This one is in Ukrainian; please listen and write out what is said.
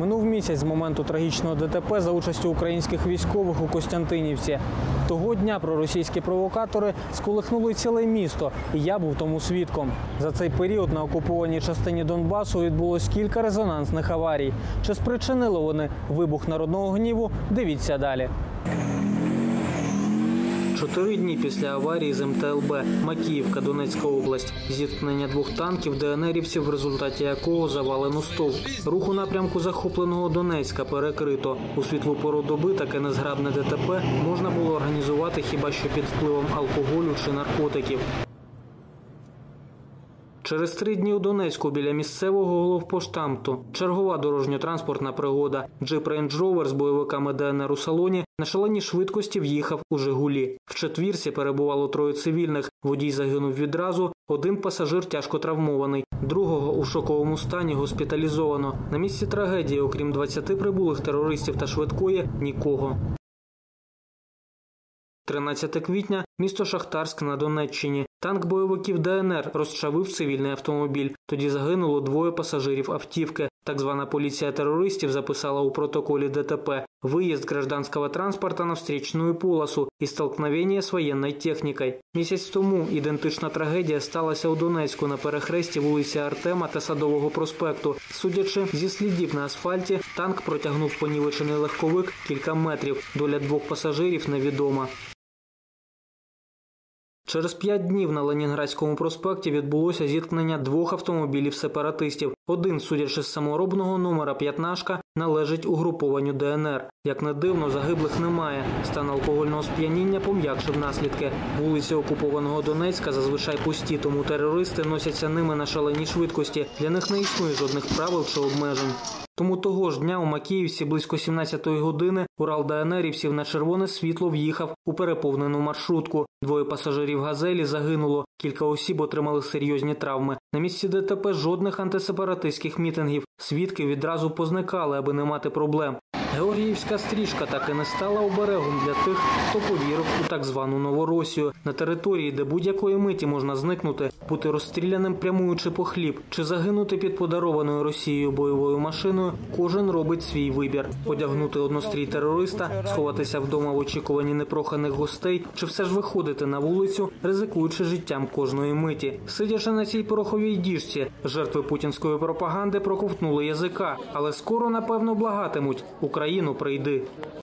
Минув місяць з моменту трагічного ДТП за участю українських військових у Костянтинівці. Того дня проросійські провокатори сколихнули ціле місто, і я був тому свідком. За цей період на окупованій частині Донбасу відбулось кілька резонансних аварій. Чи спричинили вони вибух народного гніву? Дивіться далі. Чотири дні після аварії з МТЛБ Макіївка, Донецька область. Зіткнення двох танків ДНРівців, в результаті якого завалено стовп. Рух у напрямку захопленого Донецька перекрито. У світлу пору доби таке незграбне ДТП можна було організувати хіба що під впливом алкоголю чи наркотиків. Через три дні у Донецьку біля місцевого головпоштамту чергова дорожньо-транспортна пригода. Джип Range Rover з бойовиками ДНР у салоні на шаленій швидкості в'їхав у Жигулі. В четвірці перебувало троє цивільних. Водій загинув відразу. Один пасажир тяжко травмований. Другого у шоковому стані госпіталізовано. На місці трагедії, окрім 20 прибулих терористів та швидкої, нікого. 13 квітня, місто Шахтарськ на Донеччині. Танк бойовиків ДНР розчавив цивільний автомобіль. Тоді загинуло двоє пасажирів автівки. Так звана поліція терористів записала у протоколі ДТП виїзд гражданского транспорта на встречную полосу і столкновення з воєнною технікою. Місяць тому ідентична трагедія сталася у Донецьку на перехресті вулиці Артема та Садового проспекту. Судячи зі слідів на асфальті, танк протягнув понівечений легковик кілька метрів. Доля двох пасажирів невідома. Через п'ять днів на Ленінградському проспекті відбулося зіткнення двох автомобілів сепаратистів. Один, судячи з саморобного номера п'ятнашка, належить угрупованню ДНР. Як не дивно, загиблих немає. Стан алкогольного сп'яніння пом'якшив наслідки. Вулиці окупованого Донецька зазвичай пусті, тому терористи носяться ними на шаленій швидкості. Для них не існує жодних правил чи обмежень. Тому того ж дня у Макіївці близько 17-ї години Урал ДНРівців на червоне світло в'їхав у переповнену маршрутку. Двоє пасажирів газелі загинуло. Кілька осіб отримали серйозні травми. На місці ДТП жодних антисепаратистських мітингів. Свідки відразу позникали, аби не мати проблем. Георгіївська стрічка так і не стала оберегом для тих, хто повірив у так звану Новоросію на території, де будь-якої миті можна зникнути, бути розстріляним прямуючи по хліб чи загинути під подарованою Росією бойовою машиною. Кожен робить свій вибір: одягнути однострій терориста, сховатися вдома в очікуванні непроханих гостей, чи все ж виходити на вулицю, ризикуючи життям кожної миті. Сидячи на цій пороховій діжці, жертви путінської пропаганди проковтнули язика, але скоро напевно благатимуть. Україну прийди.